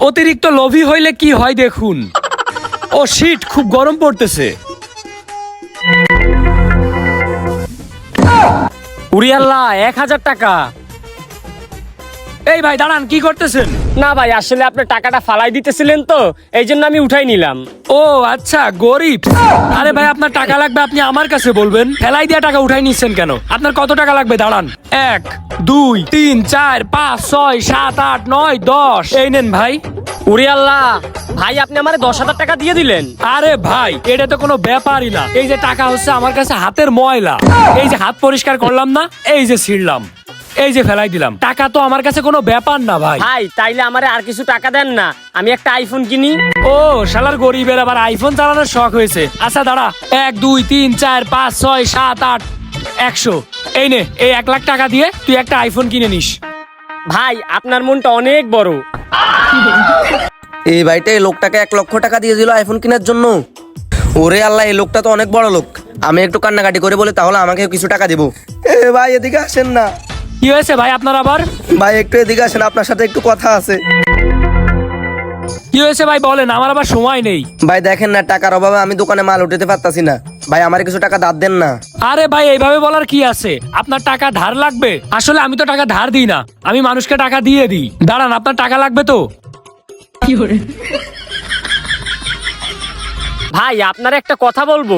অতিরিক্ত লোভী হইলে কি হয় দেখুন। ও শীত খুব গরম পড়তেছে। উড়িয়াল্লা, এক হাজার টাকা। এই ভাই, দাঁড়ান, কি করতেছেন? না ভাই আসলে আপনি টাকাটা ফালাই দিতেছিলেন তো এই জন্য আমি উঠাই নিলাম। ও আচ্ছা গরিব। আরে ভাই আপনার টাকা লাগবে আপনি আমার কাছে বলবেন। ফেলাই দিয়ে টাকা উঠাই নিচ্ছেন কেন? আপনার কত টাকা লাগবে দাঁড়ান। এক দুই তিন চার পাঁচ ছয় সাত আট নয় দশ। এই নেন ভাই। উড়ি আল্লাহ ভাই আপনি আমার দশ হাজার টাকা দিয়ে দিলেন। আরে ভাই এটা তো কোনো ব্যাপারই না। এই যে টাকা হচ্ছে আমার কাছে হাতের ময়লা। এই যে হাত পরিষ্কার করলাম না এই যে ছিঁড়লাম। এই যে ফেলাই দিলাম। টাকা তো আমার কাছে কোনো ব্যাপার না ভাই। ভাই তাইলে আমারে আর কিছু টাকা দেন না। আমি একটা আইফোন কিনি। ও শালার গরিবের আবার আইফোন চালানোর শখ হয়েছে। আচ্ছা দাঁড়া। এক দুই তিন চার পাঁচ ছয় সাত আট একশো। এই নে এই এক লাখ টাকা দিয়ে তুই একটা আইফোন কিনে নিস। ভাই আপনার মনটা অনেক বড়। এই ভাইটা এই লোকটাকে এক লক্ষ টাকা দিয়ে দিল আইফোন কেনার জন্য। ওরে আল্লাহ এই লোকটা তো অনেক বড় লোক। আমি একটু কান্নাকাটি করে বলে তাহলে আমাকে কিছু টাকা দিব। এ ভাই এদিকে আসেন না। কি হয়েছে ভাই আপনার আবার? ভাই একটু এদিকে আসেন আপনার সাথে একটু কথা আছে। কি হয়েছে ভাই বলেন আমার আবার সময় নেই। ভাই দেখেন না টাকার অভাবে আমি দোকানে মাল উঠাতে পারতাছি না। ভাই আমার কিছু টাকা দাঁত দেন না। আরে ভাই এইভাবে বলার কি আছে? আপনার টাকা ধার লাগবে? আসলে আমি তো টাকা ধার দিই না। আমি মানুষকে টাকা দিয়ে দিই। দাঁড়ান আপনার টাকা লাগবে তো? কি ভাই আপনার একটা কথা বলব।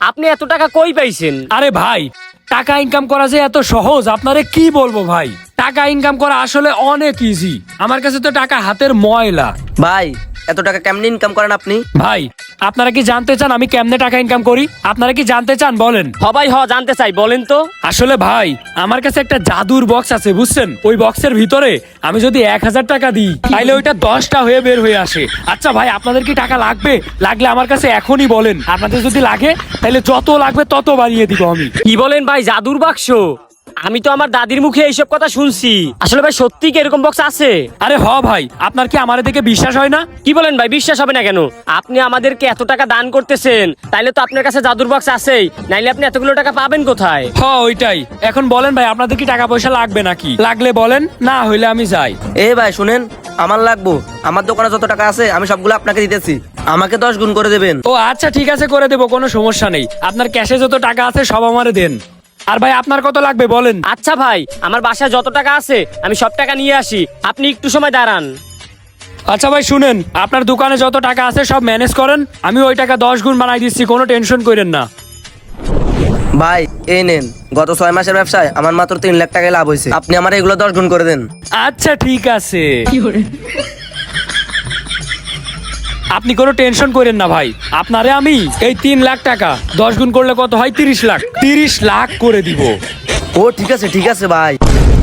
আপনি এত টাকা কই পাইছেন? আরে ভাই টাকা ইনকাম করা যে এত সহজ, আপনারে কি বলব ভাই? টাকা ইনকাম করা আসলে অনেক ইজি আমার কাছে তো টাকা হাতের ময়লা। ভাই এত টাকা কেমনে ইনকাম করেন আপনি? ভাই আপনারা কি জানতে চান আমি কেমনে টাকা ইনকাম করি? আপনারা কি জানতে চান বলেন। সবাই হ জানতে চাই বলেন তো। আসলে ভাই আমার কাছে একটা জাদুর বক্স আছে বুঝছেন? ওই বক্সের ভিতরে আমি যদি এক হাজার টাকা দিই তাহলে ওইটা দশটা হয়ে বের হয়ে আসে। আচ্ছা ভাই আপনাদের কি টাকা লাগবে? লাগলে আমার কাছে এখনই বলেন। আপনাদের যদি লাগে তাহলে যত লাগবে তত বাড়িয়ে দিব আমি। কি বলেন ভাই জাদুর বাক্স? আমি তো আমার দাদির মুখে এইসব কথা শুনছি। আসলে ভাই সত্যি কি এরকম বক্স আছে? আরে হ ভাই আপনার কি আমার দেখে বিশ্বাস হয় না? কি বলেন ভাই বিশ্বাস হবে না কেন? আপনি আমাদেরকে এত টাকা দান করতেছেন তাইলে তো আপনার কাছে জাদুর বক্স আছেই। নাইলে আপনি এতগুলো টাকা পাবেন কোথায়? হ ওইটাই। এখন বলেন ভাই আপনাদের কি টাকা পয়সা লাগবে নাকি? লাগলে বলেন না হইলে আমি যাই। এ ভাই শুনেন আমার লাগবো। আমার দোকানে যত টাকা আছে আমি সবগুলো আপনাকে দিতেছি। আমাকে দশ গুণ করে দেবেন। ও আচ্ছা ঠিক আছে করে দেবো কোনো সমস্যা নেই। আপনার ক্যাশে যত টাকা আছে সব আমারে দেন। আর ভাই আপনার কত লাগবে বলেন? আচ্ছা ভাই আমার বাসায় যত টাকা আছে আমি সব টাকা নিয়ে আসি। আপনি একটু সময় দাঁড়ান। আচ্ছা ভাই শুনেন আপনার দোকানে যত টাকা আছে সব ম্যানেজ করেন আমি ওই টাকা দশ গুণ বানাই দিচ্ছি কোনো টেনশন করেন না। ভাই এই নেন গত ছয় মাসের ব্যবসায় আমার মাত্র তিন লাখ টাকায় লাভ হয়েছে। আপনি আমার এগুলো দশ গুণ করে দেন। আচ্ছা ঠিক আছে। আপনি কোনো টেনশন করেন না ভাই। আপনারে আমি এই তিন লাখ টাকা দশ গুণ করলে কত হয়? তিরিশ লাখ। তিরিশ লাখ করে দিব। ও ঠিক আছে ঠিক আছে ভাই।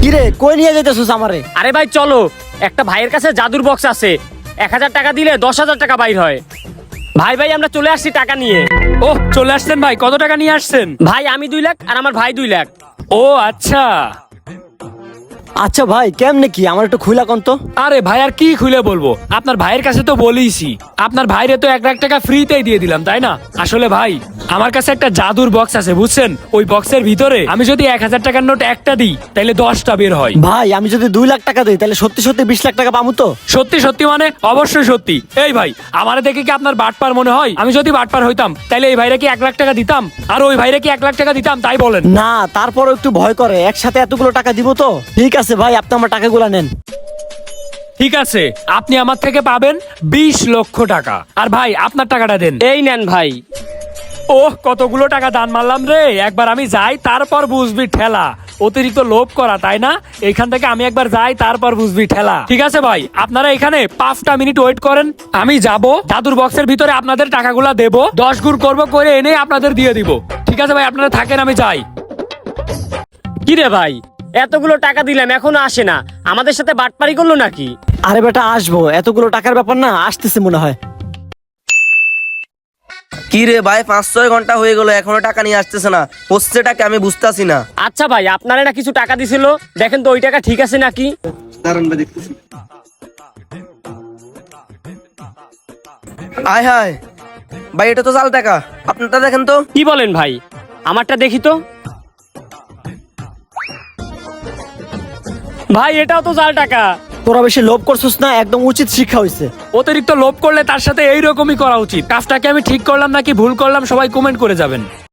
কিরে কই নিয়ে যাইতেছিস আমারে? আরে ভাই চলো। একটা ভাইয়ের কাছে জাদুর বক্স আছে। এক হাজার টাকা দিলে দশ হাজার টাকা বাইর হয়। ভাই ভাই আমরা চলে আসছি টাকা নিয়ে। ও চলে আসছেন ভাই। কত টাকা নিয়ে আসছেন? ভাই আমি দুই লাখ আর আমার ভাই দুই লাখ। ও আচ্ছা। আচ্ছা ভাই কেমনে কি? আমার একটু খুলা কোন তো। আরে ভাই আর কি খুলে বলব? আপনার ভাইয়ের কাছে তো বলেইছি আপনার ভাইরে তো এক লাখ টাকা ফ্রিতেই দিয়ে দিলাম তাই না? আসলে ভাই আমার কাছে একটা জাদুর বক্স আছে বুঝছেন? ওই বক্সের ভিতরে আমি যদি এক হাজার টাকার নোট একটা দিই তাহলে দশটা বের হয়। ভাই আমি যদি দুই লাখ টাকা দিই তাহলে সত্যি সত্যি বিশ লাখ টাকা পাবো তো? সত্যি সত্যি মানে? অবশ্যই সত্যি। এই ভাই আমার দেখে কি আপনার বাটপার মনে হয়? আমি যদি বাটপার হইতাম তাহলে এই ভাইরা কি এক লাখ টাকা দিতাম? আর ওই ভাইরা কি এক লাখ টাকা দিতাম তাই বলেন। না তারপরও একটু ভয় করে একসাথে এতগুলো টাকা দিব তো? ঠিক আছে ভাই আপনি আমার টাকাগুলো নেন। ঠিক আছে আপনি আমার থেকে পাবেন বিশ লক্ষ টাকা। আর ভাই আপনার টাকাটা দেন। এই নেন ভাই। ও কতগুলো টাকা দান মারলাম রে। একবার আমি যাই তারপর বুঝবি ঠেলা। অতিরিক্ত লোভ করা তাই না? এখান থেকে আমি একবার যাই তারপর বুঝবি ঠেলা। ঠিক আছে ভাই আপনারা এখানে পাঁচটা মিনিট ওয়েট করেন। আমি যাব দাদুর বক্সের ভিতরে আপনাদের টাকাগুলা দেব। দশ গুণ করব করে এনে আপনাদের দিয়ে দিব। ঠিক আছে ভাই আপনারা থাকেন আমি যাই। কি রে ভাই? এতগুলো টাকা দিলাম এখনও আসে না। আমাদের সাথে বাটপারি করল নাকি? আরে বেটা আসব। এতগুলো টাকার ব্যাপার না আসতেছে মনে হয়। কি রে ভাই পাঁচ ছয় ঘণ্টা হয়ে গেল এখনও টাকা নিয়ে আসতেছে না। হচ্ছেটাকে আমি বুঝতেছি না। আচ্ছা ভাই আপনারা না কিছু টাকা দিছিল? দেখেন তো ওই টাকা ঠিক আছে নাকি? দাঁড়ান ভাই দেখতেছি আয় হায়। ভাই এটা তো জাল টাকা। আপনারটা দেখেন তো। কি বলেন ভাই? আমারটা দেখি তো। ভাই এটাও তো জাল টাকা। তোরা বেশি লোভ করছিস না একদম উচিত শিক্ষা হয়েছে অতিরিক্ত লোভ করলে তার সাথে এইরকমই করা উচিত। কাজটাকে আমি ঠিক করলাম নাকি ভুল করলাম সবাই কমেন্ট করে যাবেন।